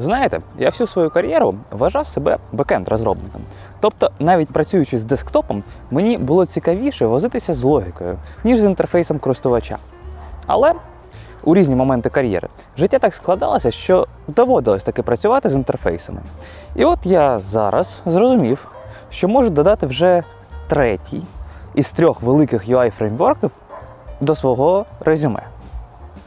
Знаєте, я всю свою кар'єру вважав себе бекенд-розробником. Тобто, навіть працюючи з десктопом, мені було цікавіше возитися з логікою, ніж з інтерфейсом користувача. Але у різні моменти кар'єри життя так складалося, що доводилось таки працювати з інтерфейсами. І от я зараз зрозумів, що можу додати вже третій із трьох великих UI-фреймворків до свого резюме,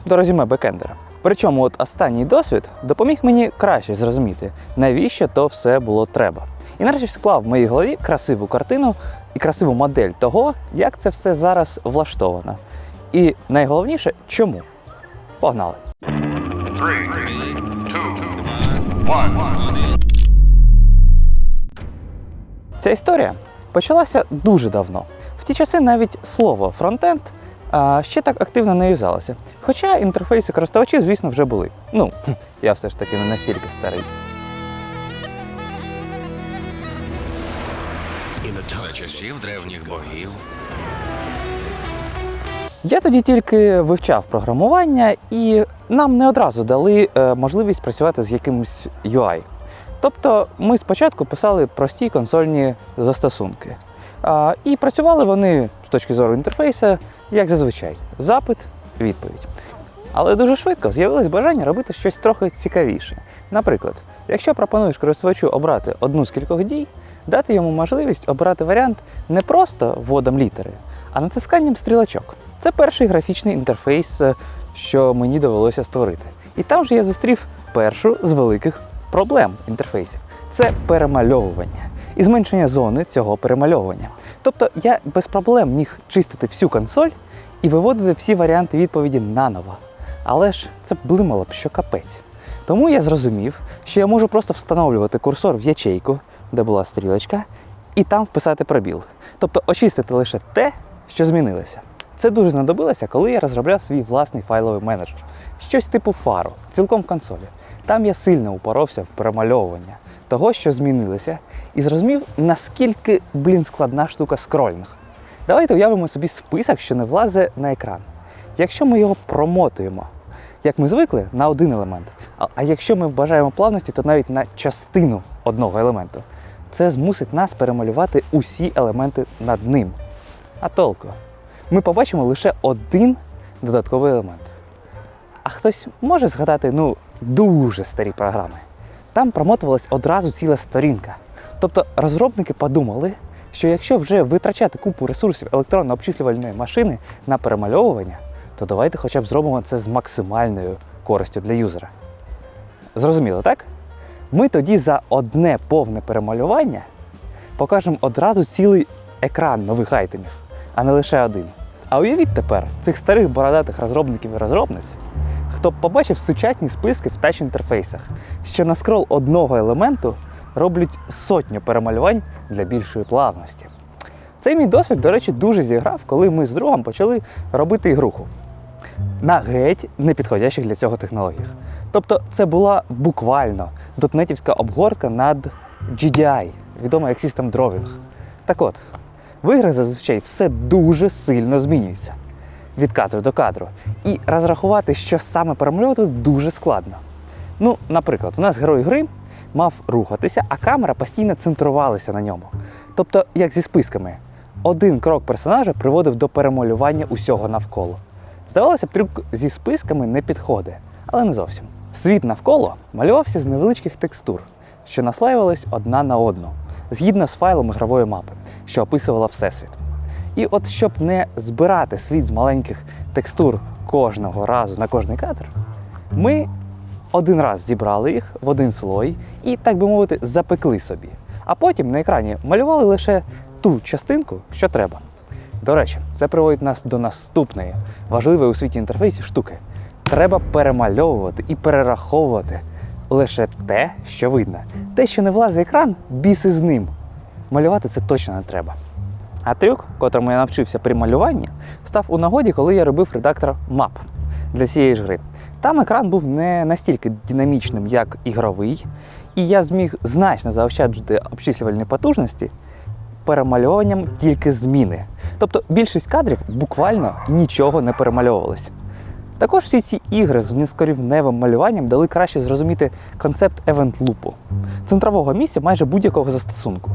до резюме бекендера. Причому от останній досвід допоміг мені краще зрозуміти, навіщо то все було треба. І нарешті склав в моїй голові красиву картину і красиву модель того, як це все зараз влаштовано. І найголовніше, чому. Погнали! Ця історія почалася дуже давно. В ті часи навіть слово фронтенд ще так активно не юзалося. Хоча інтерфейси користувачів, звісно, вже були. Ну, я все ж таки не настільки старий. За часів древніх богів Я тоді тільки вивчав програмування, і нам не одразу дали е, можливість працювати з якимось UI. Тобто ми спочатку писали прості консольні застосунки. І працювали вони з точки зору інтерфейсу, як зазвичай: запит, відповідь. Але дуже швидко з'явилось бажання робити щось трохи цікавіше. Наприклад, якщо пропонуєш користувачу обрати одну з кількох дій, дати йому можливість обрати варіант не просто вводом літери, а натисканням стрілочок. Це перший графічний інтерфейс, е, що мені довелося створити. І там же я зустрів першу з великих проблем інтерфейсів це перемальовування і зменшення зони цього перемальовування. Тобто я без проблем міг чистити всю консоль і виводити всі варіанти відповіді наново. Але ж це блимало б що капець. Тому я зрозумів, що я можу просто встановлювати курсор в ячейку, де була стрілочка, і там вписати пробіл. Тобто очистити лише те, що змінилося. Це дуже знадобилося, коли я розробляв свій власний файловий менеджер. Щось типу фару, цілком в консолі. Там я сильно упоровся в перемальовування того, що змінилося, і зрозумів, наскільки, блін, складна штука скрольних. Давайте уявимо собі список, що не влазить на екран. Якщо ми його промотуємо, як ми звикли, на один елемент. А, якщо ми бажаємо плавності, то навіть на частину одного елементу. Це змусить нас перемалювати усі елементи над ним. А толку? Ми побачимо лише один додатковий елемент. А хтось може згадати ну, дуже старі програми. Там промотувалась одразу ціла сторінка. Тобто розробники подумали, що якщо вже витрачати купу ресурсів електронно-обчислювальної машини на перемальовування, то давайте хоча б зробимо це з максимальною користю для юзера. Зрозуміло, так? Ми тоді за одне повне перемалювання покажемо одразу цілий екран нових айтемів, а не лише один. А уявіть тепер цих старих бородатих розробників і розробниць, хто б побачив сучасні списки в тач-інтерфейсах, що на скрол одного елементу роблять сотню перемалювань для більшої плавності. Цей мій досвід, до речі, дуже зіграв, коли ми з другом почали робити ігруху на геть непідходящих для цього технологіях. Тобто це була буквально дотнетівська обгортка над GDI, відома як System Drawing. Так от, в іграх зазвичай все дуже сильно змінюється від кадру до кадру. І розрахувати, що саме перемальовувати, дуже складно. Ну, наприклад, у нас герой гри мав рухатися, а камера постійно центрувалася на ньому. Тобто, як зі списками, один крок персонажа приводив до перемалювання усього навколо. Здавалося б, трюк зі списками не підходить, але не зовсім. Світ навколо малювався з невеличких текстур, що наслаювались одна на одну, згідно з файлом ігрової мапи, що описувала Всесвіт. І от щоб не збирати світ з маленьких текстур кожного разу на кожний кадр, ми один раз зібрали їх в один слой і, так би мовити, запекли собі. А потім на екрані малювали лише ту частинку, що треба. До речі, це приводить нас до наступної важливої у світі інтерфейсів штуки. Треба перемальовувати і перераховувати лише те, що видно. Те, що не влазить екран, біси з ним. Малювати це точно не треба. А трюк, котрому я навчився при малюванні, став у нагоді, коли я робив редактор мап для цієї ж гри. Там екран був не настільки динамічним, як ігровий, і я зміг значно заощаджувати обчислювальні потужності перемальовуванням тільки зміни. Тобто більшість кадрів буквально нічого не перемальовувалось. Також всі ці ігри з нескорівневим малюванням дали краще зрозуміти концепт евент-лупу центрового місця майже будь-якого застосунку.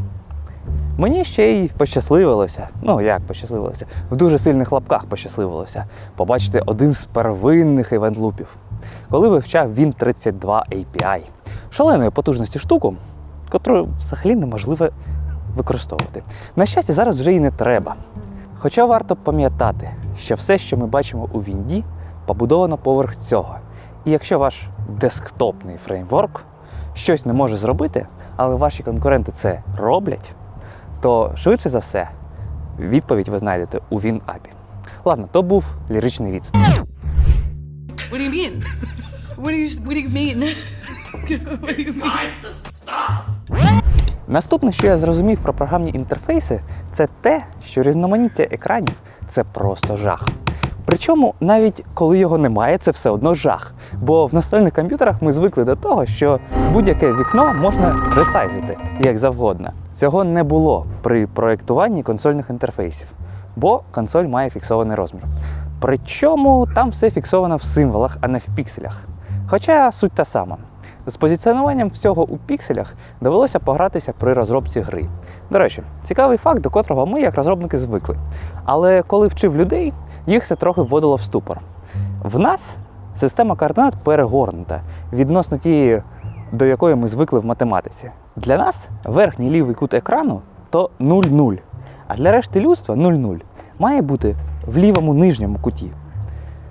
Мені ще й пощасливилося, ну як пощасливилося, в дуже сильних лапках пощасливилося побачити один з первинних івент-лупів, коли вивчав він 32 API, шаленої потужності штуку, котру взагалі неможливо використовувати. На щастя, зараз вже і не треба. Хоча варто пам'ятати, що все, що ми бачимо у Вінді, побудовано поверх цього. І якщо ваш десктопний фреймворк щось не може зробити, але ваші конкуренти це роблять, то швидше за все відповідь ви знайдете у WinAPI. Ладно, то був ліричний відступ. What do you mean? What do you What do you mean? what do you mean? Наступне, що я зрозумів про програмні інтерфейси, це те, що різноманіття екранів це просто жах. Причому навіть коли його немає, це все одно жах. Бо в настольних комп'ютерах ми звикли до того, що будь-яке вікно можна ресайзити як завгодно. Цього не було при проєктуванні консольних інтерфейсів, бо консоль має фіксований розмір. Причому там все фіксовано в символах, а не в пікселях. Хоча суть та сама. З позиціонуванням всього у пікселях довелося погратися при розробці гри. До речі, цікавий факт, до котрого ми, як розробники, звикли. Але коли вчив людей, їх це трохи вводило в ступор. В нас система координат перегорнута відносно тієї, до якої ми звикли в математиці. Для нас верхній лівий кут екрану то 0,0, а для решти людства 0,0 має бути в лівому нижньому куті.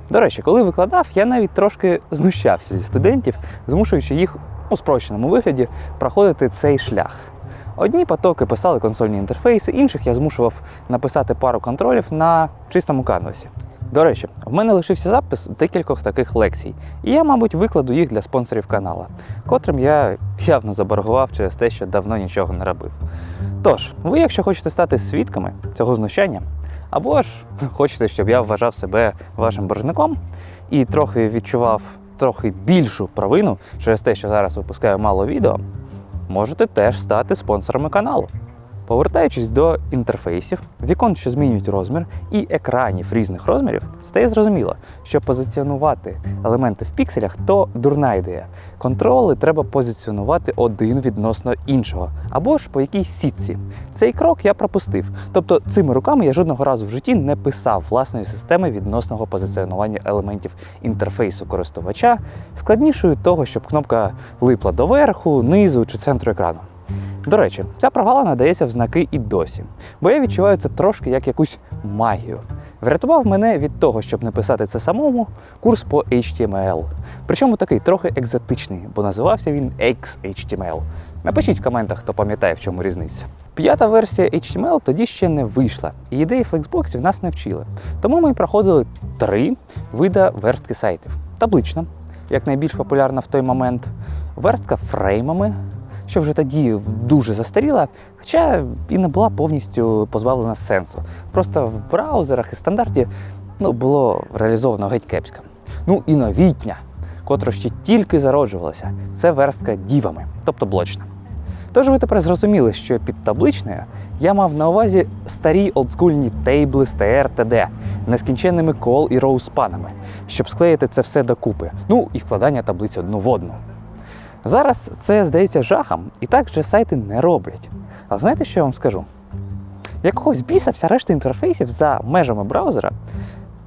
До речі, коли викладав, я навіть трошки знущався зі студентів, змушуючи їх у спрощеному вигляді проходити цей шлях. Одні потоки писали консольні інтерфейси, інших я змушував написати пару контролів на чистому канвасі. До речі, в мене лишився запис декількох таких лекцій, і я, мабуть, викладу їх для спонсорів канала, котрим я явно заборгував через те, що давно нічого не робив. Тож, ви, якщо хочете стати свідками цього знущання, або ж хочете, щоб я вважав себе вашим боржником і трохи відчував трохи більшу провину через те, що зараз випускаю мало відео, можете теж стати спонсорами каналу. Повертаючись до інтерфейсів, вікон, що змінюють розмір, і екранів різних розмірів, стає зрозуміло, що позиціонувати елементи в пікселях то дурна ідея. Контроли треба позиціонувати один відносно іншого, або ж по якійсь сітці. Цей крок я пропустив. Тобто цими руками я жодного разу в житті не писав власної системи відносного позиціонування елементів інтерфейсу користувача, складнішою того, щоб кнопка липла до верху, низу чи центру екрану. До речі, ця провала надається в знаки і досі, бо я відчуваю це трошки як якусь магію. Врятував мене від того, щоб не писати це самому, курс по HTML. Причому такий трохи екзотичний, бо називався він XHTML. Напишіть в коментах, хто пам'ятає, в чому різниця. П'ята версія HTML тоді ще не вийшла, і ідеї флексбоксів нас не вчили. Тому ми проходили три вида верстки сайтів: таблична, як найбільш популярна в той момент, верстка фреймами, що вже тоді дуже застаріла, хоча і не була повністю позбавлена сенсу. Просто в браузерах і стандарті ну, було реалізовано геть кепсько. Ну і новітня, котра ще тільки зароджувалася, це верстка дівами, тобто блочна. Тож ви тепер зрозуміли, що під табличною я мав на увазі старі олдскульні тейбли з TD, нескінченними кол і роу-спанами, щоб склеїти це все докупи. Ну і вкладання таблиць одну в одну. Зараз це здається жахом, і так же сайти не роблять. А знаєте, що я вам скажу? Якогось біса вся решта інтерфейсів за межами браузера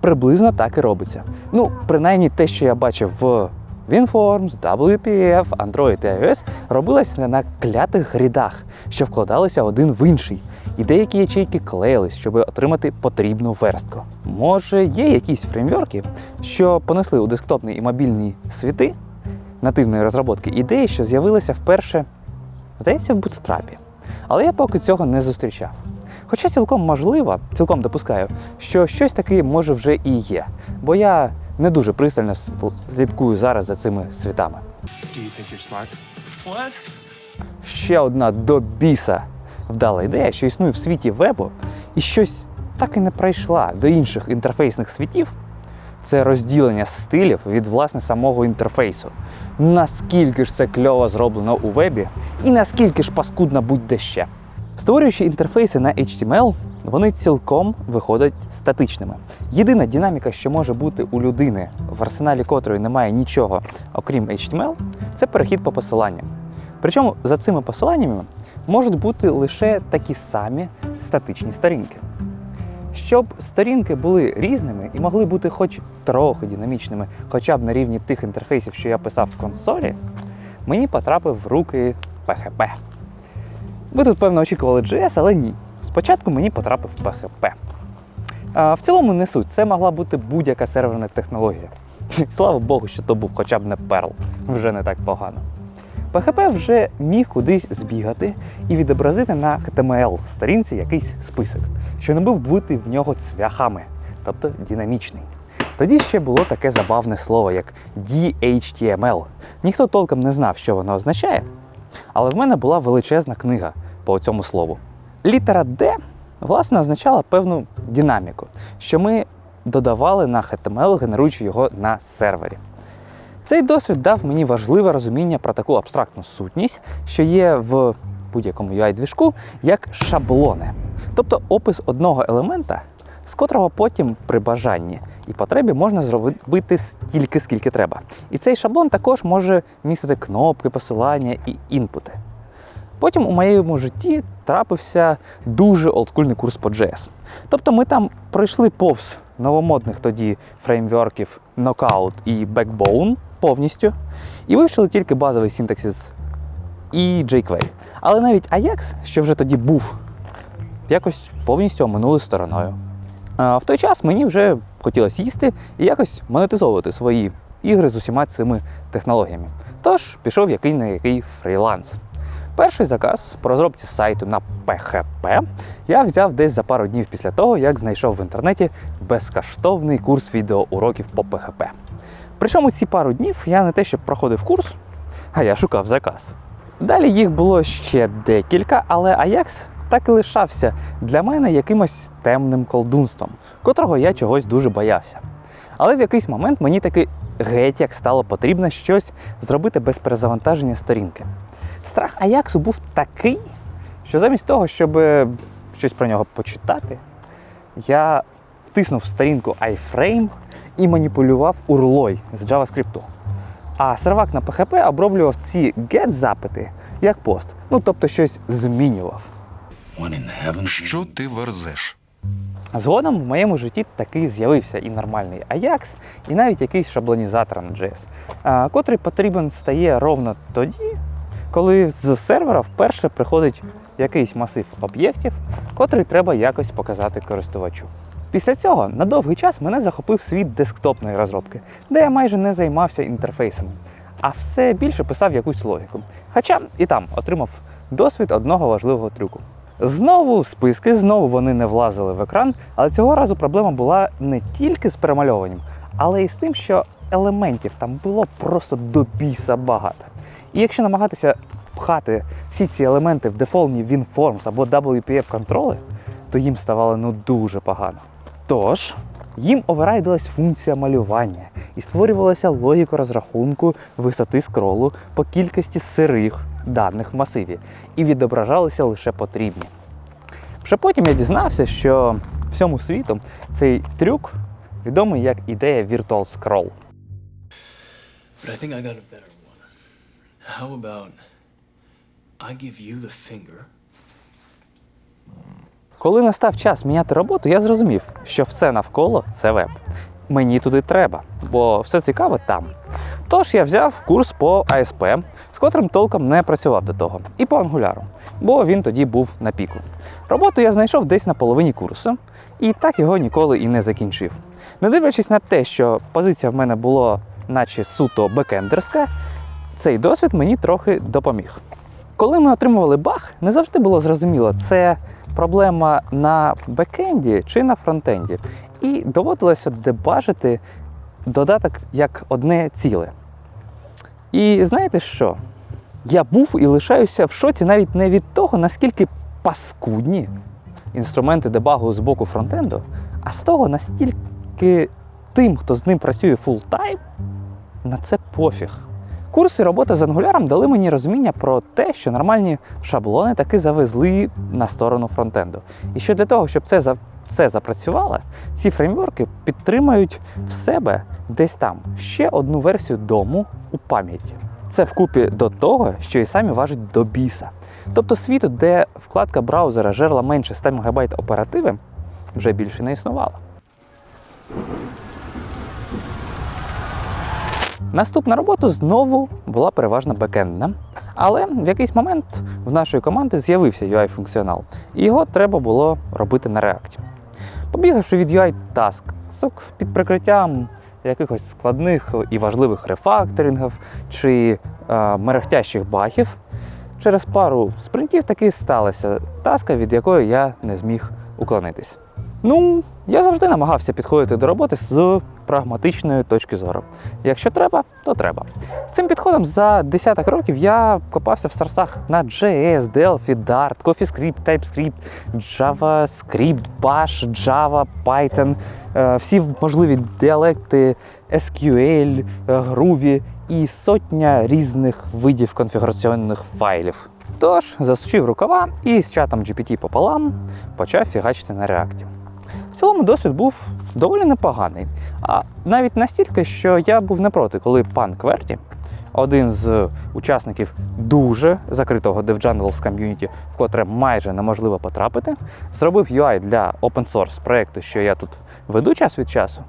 приблизно так і робиться. Ну, принаймні те, що я бачив в WinForms, WPF, Android і iOS, робилось на клятих грідах, що вкладалися один в інший. І деякі ячейки клеїлись, щоб отримати потрібну верстку. Може, є якісь фреймворки, що понесли у десктопні і мобільні світи нативної розробки ідеї, що з'явилися вперше, здається, в Bootstrap. Але я поки цього не зустрічав. Хоча цілком можливо, цілком допускаю, що щось таке може вже і є, бо я не дуже пристально слідкую зараз за цими світами. Do you think you're smart? What? Ще одна до біса вдала ідея, що існує в світі вебу, і щось так і не прийшла до інших інтерфейсних світів. Це розділення стилів від власне самого інтерфейсу. Наскільки ж це кльово зроблено у вебі, і наскільки ж паскудно будь-де ще. Створюючи інтерфейси на HTML, вони цілком виходять статичними. Єдина динаміка, що може бути у людини, в арсеналі котрої немає нічого, окрім HTML, це перехід по посиланням. Причому за цими посиланнями можуть бути лише такі самі статичні сторінки. Щоб сторінки були різними і могли бути хоч трохи динамічними, хоча б на рівні тих інтерфейсів, що я писав в консолі, мені потрапив в руки PHP. Ви тут, певно, очікували JS, але ні. Спочатку мені потрапив PHP. А, в цілому не суть, це могла бути будь-яка серверна технологія. Слава Богу, що то був хоча б не Perl, вже не так погано. PHP вже міг кудись збігати і відобразити на HTML сторінці якийсь список, що не був бути в нього цвяхами, тобто динамічний. Тоді ще було таке забавне слово, як DHTML. Ніхто толком не знав, що воно означає, але в мене була величезна книга по цьому слову. Літера D, власне, означала певну динаміку, що ми додавали на HTML, генеруючи його на сервері. Цей досвід дав мені важливе розуміння про таку абстрактну сутність, що є в будь-якому UI-двіжку, як шаблони, тобто опис одного елемента, з котрого потім при бажанні і потребі можна зробити стільки, скільки треба. І цей шаблон також може містити кнопки, посилання і інпути. Потім у моєму житті трапився дуже олдскульний курс по JS. Тобто ми там пройшли повз новомодних тоді фреймворків Knockout і Backbone повністю, і вивчили тільки базовий синтаксис і jQuery. Але навіть Ajax, що вже тоді був, якось повністю оминули стороною. А в той час мені вже хотілося їсти і якось монетизовувати свої ігри з усіма цими технологіями. Тож пішов який на який фріланс. Перший заказ по розробці сайту на PHP я взяв десь за пару днів після того, як знайшов в інтернеті безкоштовний курс відеоуроків по PHP. Причому ці пару днів я не те, що проходив курс, а я шукав заказ. Далі їх було ще декілька, але Ajax так і лишався для мене якимось темним колдунством, котрого я чогось дуже боявся. Але в якийсь момент мені таки геть як стало потрібно щось зробити без перезавантаження сторінки. Страх Аяксу був такий, що замість того, щоб е, щось про нього почитати, я втиснув сторінку iFrame і маніпулював урлой з JavaScript. А сервак на PHP оброблював ці get-запити як пост. Ну, тобто щось змінював. Що ти верзеш? Згодом в моєму житті таки з'явився і нормальний Ajax, і навіть якийсь шаблонізатор на JS, котрий потрібен стає ровно тоді, коли з сервера вперше приходить якийсь масив об'єктів, котрий треба якось показати користувачу. Після цього на довгий час мене захопив світ десктопної розробки, де я майже не займався інтерфейсами, а все більше писав якусь логіку. Хоча і там отримав досвід одного важливого трюку. Знову списки, знову вони не влазили в екран, але цього разу проблема була не тільки з перемальовуванням, але й з тим, що елементів там було просто до біса багато. І якщо намагатися пхати всі ці елементи в дефолтні WinForms або WPF контроли, то їм ставало ну дуже погано. Тож, їм оверрайдилась функція малювання і створювалася логіка розрахунку висоти скролу по кількості сирих даних в масиві, і відображалися лише потрібні. Вже потім я дізнався, що всьому світу цей трюк відомий як ідея Virtual Scroll. But I think I got a better one. How about I give you the finger? Коли настав час міняти роботу, я зрозумів, що все навколо це веб. Мені туди треба, бо все цікаве там. Тож я взяв курс по ASP, з котрим толком не працював до того, і по ангуляру, бо він тоді був на піку. Роботу я знайшов десь на половині курсу, і так його ніколи і не закінчив. Не дивлячись на те, що позиція в мене була наче суто бекендерська, цей досвід мені трохи допоміг. Коли ми отримували баг, не завжди було зрозуміло, це проблема на бекенді чи на фронтенді. І доводилося дебажити додаток як одне ціле. І знаєте що? Я був і лишаюся в шоці навіть не від того, наскільки паскудні інструменти дебагу з боку фронтенду, а з того, настільки тим, хто з ним працює фултайм, на це пофіг. Курси роботи з ангуляром дали мені розуміння про те, що нормальні шаблони таки завезли на сторону фронтенду. І що для того, щоб це за все запрацювало, ці фреймворки підтримують в себе десь там ще одну версію дому у пам'яті. Це вкупі до того, що і самі важать до біса. Тобто світу, де вкладка браузера жерла менше 100 МБ оперативи, вже більше не існувало. Наступна робота знову була переважно бекендна, але в якийсь момент в нашої команди з'явився UI-функціонал, і його треба було робити на React. Побігавши від UI тасксок під прикриттям якихось складних і важливих рефакторингів чи е, мерехтящих багів, через пару спринтів таки сталася таска, від якої я не зміг уклонитись. Ну, я завжди намагався підходити до роботи з прагматичної точки зору. Якщо треба, то треба. З цим підходом за десяток років я копався в старсах на JS, Delphi, Dart, CoffeeScript, TypeScript, JavaScript, Bash, Java, Python, е, всі можливі діалекти SQL, е, Groovy і сотня різних видів конфігураційних файлів. Тож засучив рукава і з чатом GPT пополам почав фігачити на реакті. В цілому досвід був доволі непоганий. А навіть настільки, що я був не проти, коли пан Кверті, один з учасників дуже закритого DevJungles ком'юніті, в котре майже неможливо потрапити, зробив UI для open source проєкту, що я тут веду час від часу,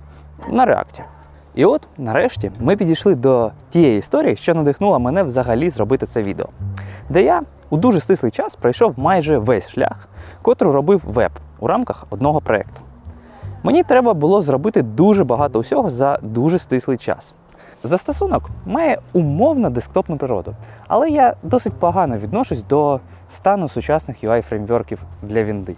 на реакті. І от, нарешті, ми підійшли до тієї історії, що надихнула мене взагалі зробити це відео, де я у дуже стислий час пройшов майже весь шлях, котрий робив веб у рамках одного проєкту. Мені треба було зробити дуже багато усього за дуже стислий час. Застосунок має умовно десктопну природу, але я досить погано відношусь до стану сучасних UI-фреймворків для Вінди,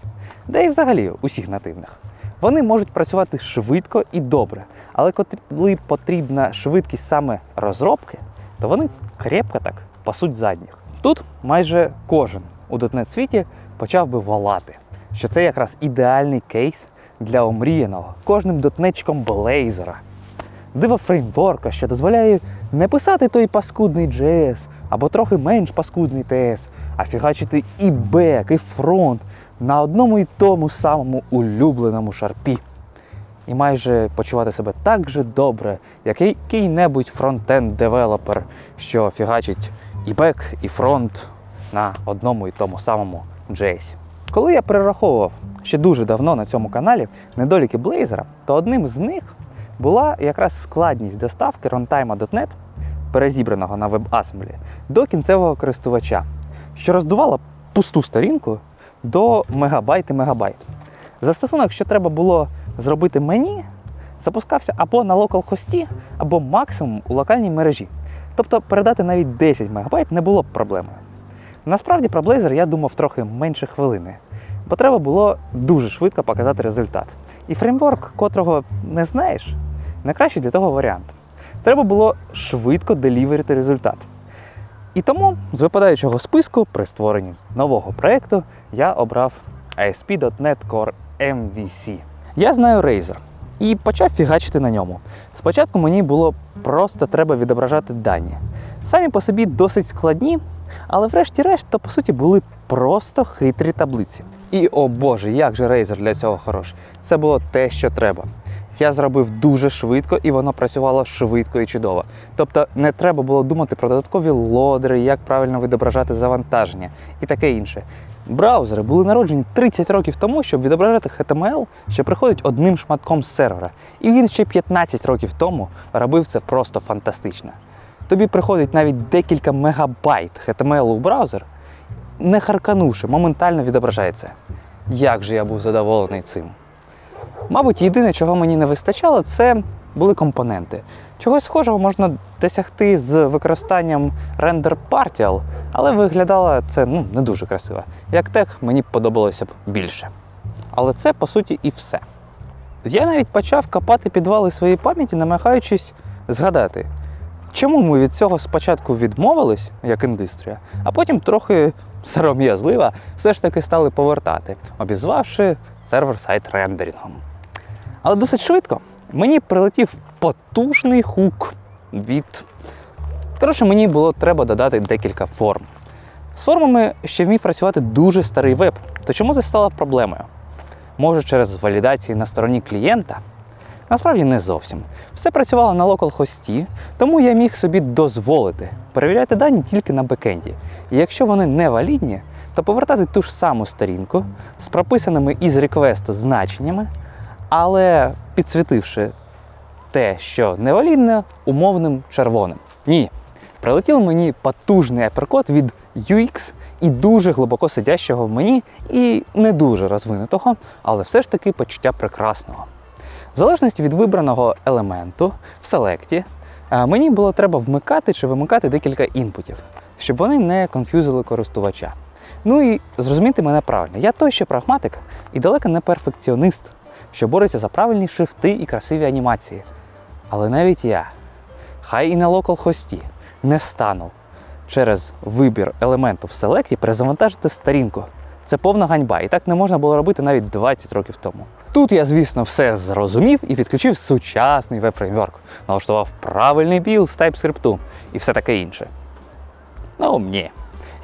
де і взагалі усіх нативних. Вони можуть працювати швидко і добре, але коли потрібна швидкість саме розробки, то вони крепко так пасуть задніх. Тут майже кожен у .NET світі почав би волати, що це якраз ідеальний кейс для омріяного кожним дотнечком блейзера. Диво фреймворка, що дозволяє не писати той паскудний JS або трохи менш паскудний TS, а фігачити і бек, і фронт на одному і тому самому улюбленому шарпі. І майже почувати себе так же добре, як який-небудь фронтенд девелопер, що фігачить і бек, і фронт на одному і тому самому JS. Коли я перераховував ще дуже давно на цьому каналі недоліки Blazor, то одним з них була якраз складність доставки runtime.NET, перезібраного на WebAssembly, до кінцевого користувача, що роздувало пусту сторінку до мегабайт і мегабайт. Застосунок, що треба було зробити мені, запускався або на локал-хості, або максимум у локальній мережі. Тобто передати навіть 10 МБ не було б проблемою. Насправді про Blazor я думав трохи менше хвилини, бо треба було дуже швидко показати результат. І фреймворк, котрого не знаєш, найкращий для того варіант. Треба було швидко деліверити результат. І тому з випадаючого списку при створенні нового проєкту я обрав ASP.NET Core MVC. Я знаю Razer і почав фігачити на ньому. Спочатку мені було просто треба відображати дані. Самі по собі досить складні, але врешті-решт, то по суті були просто хитрі таблиці. І о Боже, як же Razer для цього хорош. Це було те, що треба. Я зробив дуже швидко і воно працювало швидко і чудово. Тобто не треба було думати про додаткові лодери, як правильно відображати завантаження і таке інше. Браузери були народжені 30 років тому, щоб відображати HTML, що приходить одним шматком з сервера. І він ще 15 років тому робив це просто фантастично. Тобі приходить навіть декілька мегабайт HTML у браузер, не харканувши, моментально відображається. Як же я був задоволений цим. Мабуть, єдине, чого мені не вистачало, це були компоненти. Чогось схожого можна досягти з використанням Render Partial, але виглядало це ну, не дуже красиво. Як тех мені подобалося б більше. Але це по суті і все. Я навіть почав копати підвали своєї пам'яті, намагаючись згадати, чому ми від цього спочатку відмовились, як індустрія, а потім трохи сором'язливо все ж таки стали повертати, обізвавши сервер сайт рендерінгом. Але досить швидко мені прилетів потужний хук від Коротше, мені було треба додати декілька форм. З формами ще вмів працювати дуже старий веб. То чому це стало проблемою? Може, через валідації на стороні клієнта? Насправді не зовсім. Все працювало на локал-хості, тому я міг собі дозволити перевіряти дані тільки на бекенді. І якщо вони не валідні, то повертати ту ж саму сторінку з прописаними із реквесту значеннями, але підсвітивши те, що невалідне, умовним червоним. Ні. Прилетів мені потужний аперкот від UX і дуже глибоко сидящого в мені, і не дуже розвинутого, але все ж таки почуття прекрасного. В залежності від вибраного елементу в селекті, е, мені було треба вмикати чи вимикати декілька інпутів, щоб вони не конфюзили користувача. Ну і зрозумійте мене правильно, я той ще прагматик і далеко не перфекціонист, що бореться за правильні шрифти і красиві анімації. Але навіть я, хай і на локал-хості, не стану через вибір елементу в селекті перезавантажити сторінку. Це повна ганьба, і так не можна було робити навіть 20 років тому. Тут я, звісно, все зрозумів і підключив сучасний веб-фреймворк, налаштував правильний білд з TypeScript і все таке інше. Ну, ні.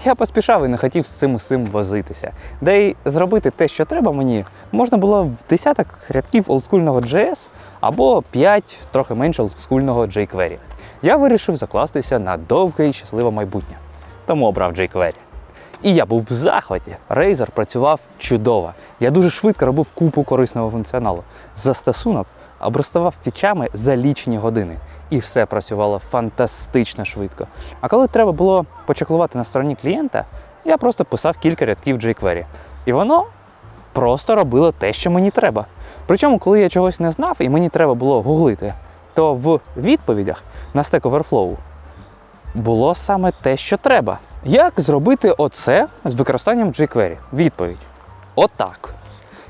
Я поспішав і не хотів з цим усім возитися. Да й зробити те, що треба мені, можна було в десяток рядків олдскульного JS або 5 трохи менше олдскульного jQuery. Я вирішив закластися на довге і щасливе майбутнє, тому обрав jQuery. І я був в захваті. Razer працював чудово. Я дуже швидко робив купу корисного функціоналу. Застосунок обростував фічами за лічені години. І все працювало фантастично швидко. А коли треба було почеклувати на стороні клієнта, я просто писав кілька рядків jQuery. І воно просто робило те, що мені треба. Причому, коли я чогось не знав і мені треба було гуглити, то в відповідях на Stack Overflow було саме те, що треба. Як зробити оце з використанням jQuery? Відповідь: Отак.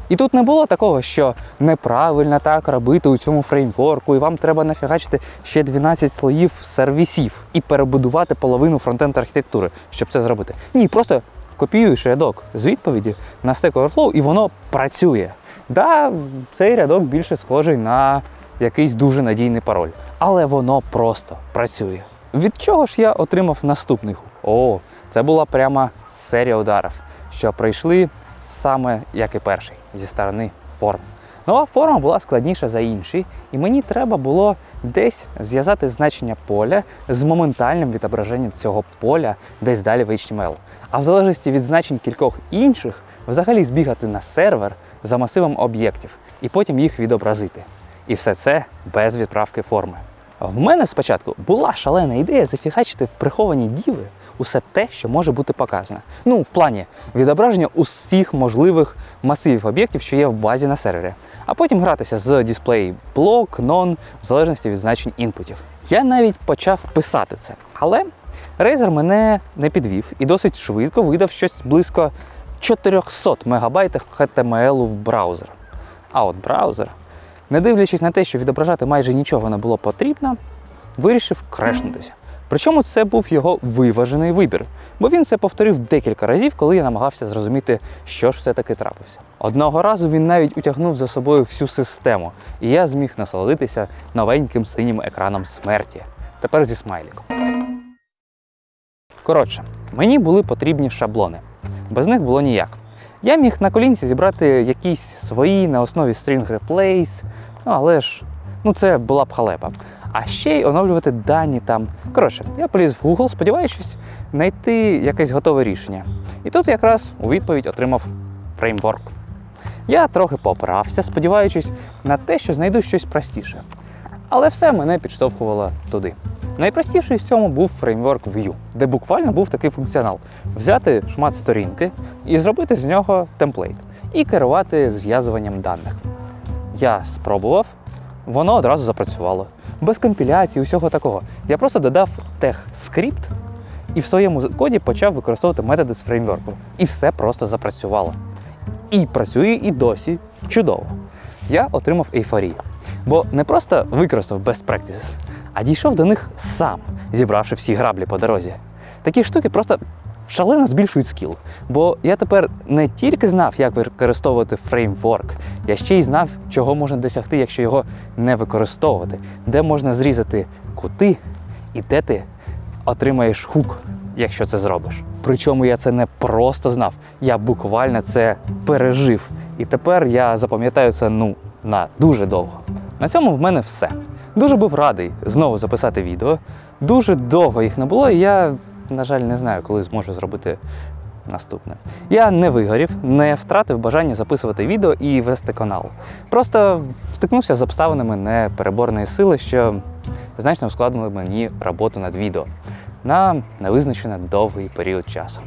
І тут не було такого, що неправильно так робити у цьому фреймворку, і вам треба нафігачити ще 12 слоїв сервісів і перебудувати половину фронтенд архітектури, щоб це зробити. Ні, просто копіюєш рядок з відповіді на Stack Overflow, і воно працює. Да, цей рядок більше схожий на якийсь дуже надійний пароль, але воно просто працює. Від чого ж я отримав наступний хук? О, це була прямо серія ударів, що прийшли саме як і перший зі сторони форм. Нова форма була складніша за інші, і мені треба було десь зв'язати значення поля з моментальним відображенням цього поля десь далі в HTML. А в залежності від значень кількох інших, взагалі збігати на сервер за масивом об'єктів і потім їх відобразити. І все це без відправки форми. В мене спочатку була шалена ідея зафігачити в приховані діви усе те, що може бути показано. Ну, в плані відображення усіх можливих масивів об'єктів, що є в базі на сервері, а потім гратися з дисплей блок, нон, в залежності від значень інпутів. Я навіть почав писати це, але Razer мене не підвів і досить швидко видав щось близько 400 мегабайтів HTML в браузер. А от браузер не дивлячись на те, що відображати майже нічого не було потрібно, вирішив крешнутися. Причому це був його виважений вибір, бо він це повторив декілька разів, коли я намагався зрозуміти, що ж все-таки трапився. Одного разу він навіть утягнув за собою всю систему, і я зміг насолодитися новеньким синім екраном смерті. Тепер зі смайліком. Коротше, мені були потрібні шаблони. Без них було ніяк. Я міг на колінці зібрати якісь свої на основі string replace, ну але ж ну це була б халепа. А ще й оновлювати дані там. Коротше, я поліз в Google, сподіваючись знайти якесь готове рішення. І тут якраз у відповідь отримав фреймворк. Я трохи поправся, сподіваючись на те, що знайду щось простіше. Але все мене підштовхувало туди. Найпростіший в цьому був фреймворк Vue, де буквально був такий функціонал: взяти шмат сторінки і зробити з нього темплейт і керувати зв'язуванням даних. Я спробував, воно одразу запрацювало. Без компіляції, усього такого. Я просто додав тех-скрипт і в своєму коді почав використовувати методи з фреймворку. І все просто запрацювало. І працює і досі чудово. Я отримав ейфорію. Бо не просто використав best practices, а дійшов до них сам, зібравши всі граблі по дорозі. Такі штуки просто шалено збільшують скіл. Бо я тепер не тільки знав, як використовувати фреймворк, я ще й знав, чого можна досягти, якщо його не використовувати, де можна зрізати кути і де ти отримаєш хук, якщо це зробиш. Причому я це не просто знав, я буквально це пережив. І тепер я запам'ятаю це ну на дуже довго. На цьому в мене все. Дуже був радий знову записати відео. Дуже довго їх не було, і я, на жаль, не знаю, коли зможу зробити наступне. Я не вигорів, не втратив бажання записувати відео і вести канал. Просто стикнувся з обставинами непереборної сили, що значно ускладнили мені роботу над відео на невизначено довгий період часу.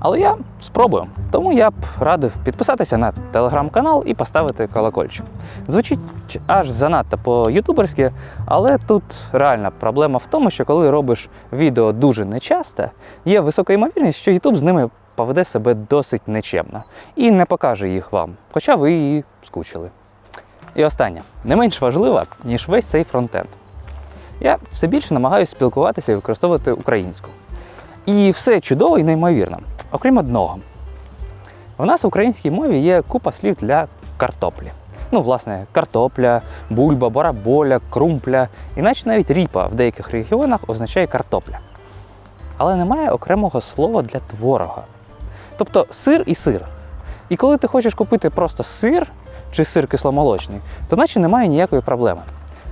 Але я спробую, тому я б радив підписатися на телеграм-канал і поставити колокольчик. Звучить аж занадто по-ютуберськи, але тут реальна проблема в тому, що коли робиш відео дуже нечасто, є висока ймовірність, що Ютуб з ними поведе себе досить нечемно і не покаже їх вам, хоча ви і скучили. І останнє, не менш важливо, ніж весь цей фронтенд. Я все більше намагаюся спілкуватися і використовувати українську. І все чудово і неймовірно, окрім одного. У нас в українській мові є купа слів для картоплі. Ну, власне, картопля, бульба, бараболя, крумпля, іначе навіть ріпа в деяких регіонах означає картопля. Але немає окремого слова для творога. Тобто сир і сир. І коли ти хочеш купити просто сир чи сир кисломолочний, то наче немає ніякої проблеми.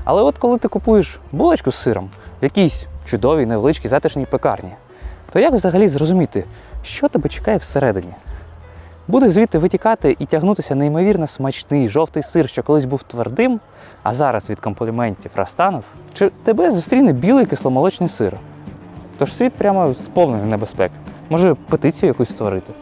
Але от коли ти купуєш булочку з сиром в якійсь чудовій, невеличкій затишній пекарні, то як взагалі зрозуміти, що тебе чекає всередині? Буде звідти витікати і тягнутися неймовірно смачний жовтий сир, що колись був твердим, а зараз від компліментів розтанув, чи тебе зустріне білий кисломолочний сир? Тож світ прямо сповнений небезпек. Може, петицію якусь створити.